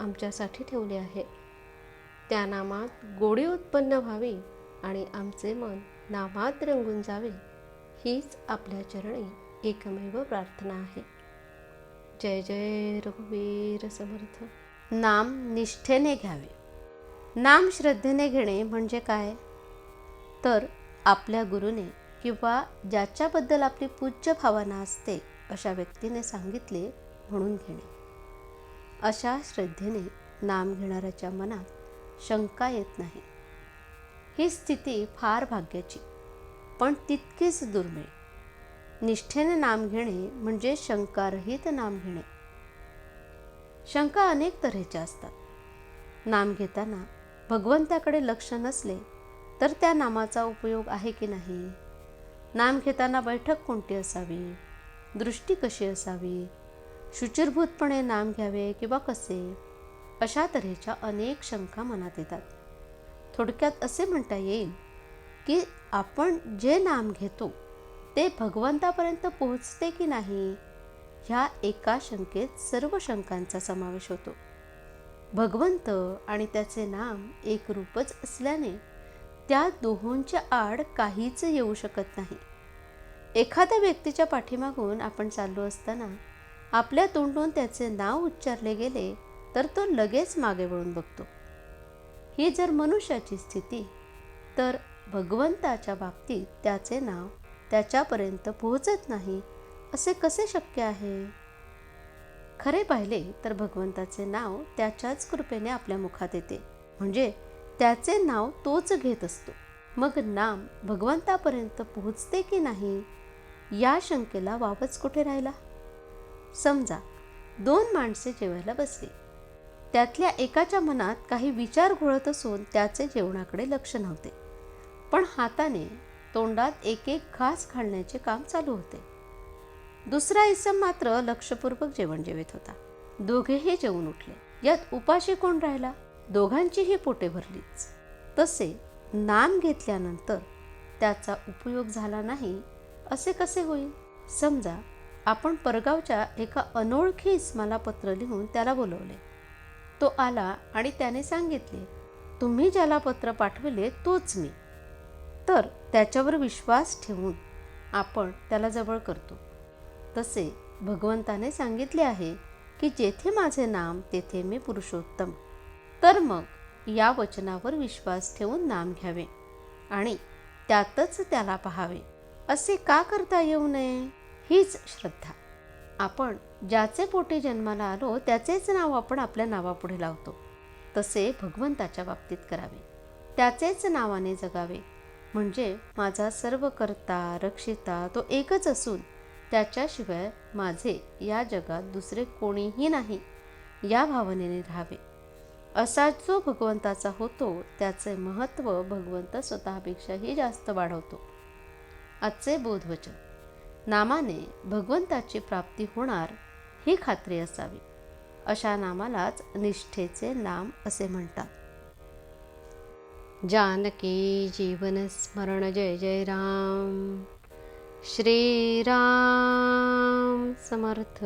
आमच्यासाठी ठेवले आहे. त्या नामात गोडी उत्पन्न व्हावी आणि आमचे मन नामात रंगून जावे हीच आपल्या चरणी एकमेव प्रार्थना आहे. जय जय रघुवीर समर्थ. नाम निष्ठेने घ्यावे. नाम श्रद्धेने घेणे म्हणजे काय? तर आपल्या गुरुने किंवा ज्याच्याबद्दल आपली पूज्य भावना असते अशा व्यक्तीने सांगितले म्हणून घेणे. अशा श्रद्धेने नाम घेणाऱ्याच्या मनात शंका येत नाही. ही स्थिती फार भाग्याची पण तितकीच दुर्मिळ. निष्ठेने नाम घेणे म्हणजे शंकारहित नाम घेणे. शंका अनेक तऱ्हेच्या असतात. नाम घेताना भगवंताकडे लक्ष नसले तर त्या नामाचा उपयोग आहे की नाही? नाम घेताना बैठक कोणती असावी? दृष्टी कशी असावी? शुचिरभूतपणे नाम घ्यावे किंवा कसे अशा तऱ्हेच्या अनेक शंका मनात येतात. थोडक्यात असे म्हणता येईल की आपण जे नाम घेतो ते भगवंतापर्यंत पोहोचते की नाही ह्या एका शंकेत सर्व शंकांचा समावेश होतो. भगवंत आणि त्याचे नाम एक रूपच असल्याने त्या दोहोंच्या आड काहीच येऊ शकत नाही. एखाद्या व्यक्तीच्या पाठीमागून आपण चाललो असताना आपल्या तोंडून त्याचे नाव उच्चारले गेले तर तो लगेच मागे वळून बघतो. ही जर मनुष्याची स्थिती तर भगवंताच्या बाबतीत त्याचे नाव त्याच्यापर्यंत पोहोचत नाही असे कसे शक्य आहे? खरे पाहिले तर भगवंताचे नाव त्याच्याच कृपेने आपल्या मुखात येते. म्हणजे त्याचे नाव तोच घेत असतो. मग नाम भगवंतापर्यंत पोहोचते की नाही? या शंकेला वावच कुठे राहिला? समजा दोन माणसे जेवायला बसली. त्यातल्या एकाच्या मनात काही विचार घोळत असून त्याचे जेवणाकडे लक्ष नव्हते. पण हाताने तोंडात एक एक घास घालण्याचे काम चालू होते. दुसरा इसम मात्र लक्षपूर्वक जेवण जेवित होता. दोघेही जेवून उठले. यात उपाशी कोण राहिला? दोघांचीही पोटे भरलीच. तसे नाम घेतल्यानंतर त्याचा उपयोग झाला नाही असे कसे होईल? समजा आपण परगावच्या एका अनोळखी इस्माला पत्र लिहून त्याला बोलवले. तो आला आणि त्याने सांगितले तुम्ही ज्याला पत्र पाठविले तोच मी. तर त्याच्यावर विश्वास ठेवून आपण त्याला जवळ करतो. तसे भगवंताने सांगितले आहे की जेथे माझे नाम तेथे मी पुरुषोत्तम. तर मग या वचनावर विश्वास ठेवून नाम घ्यावे आणि त्यातच त्याला पहावे. असे का करता येऊ नये? हीच श्रद्धा. आपण ज्याचे पोटी जन्माला आलो त्याचेच नाव आपण आपल्या नावापुढे लावतो. तसे भगवंताच्या बाबतीत करावे. त्याचेच नावाने जगावे. म्हणजे माझा सर्व करता रक्षिता तो एकच असून त्याच्याशिवाय माझे या जगात दुसरे कोणीही नाही या भावनेने राहावे. असा जो भगवंताचा होतो त्याचे महत्त्व भगवंत स्वतःपेक्षाही जास्त वाढवतो. आजचे बोधवचन. नामाने भगवंताची प्राप्ती होणार ही खात्री असावी. अशा नामालाच निष्ठेचे नाम असे म्हणतात. जानकी जीवन स्मरण जय जय राम. श्रीराम समर्थ.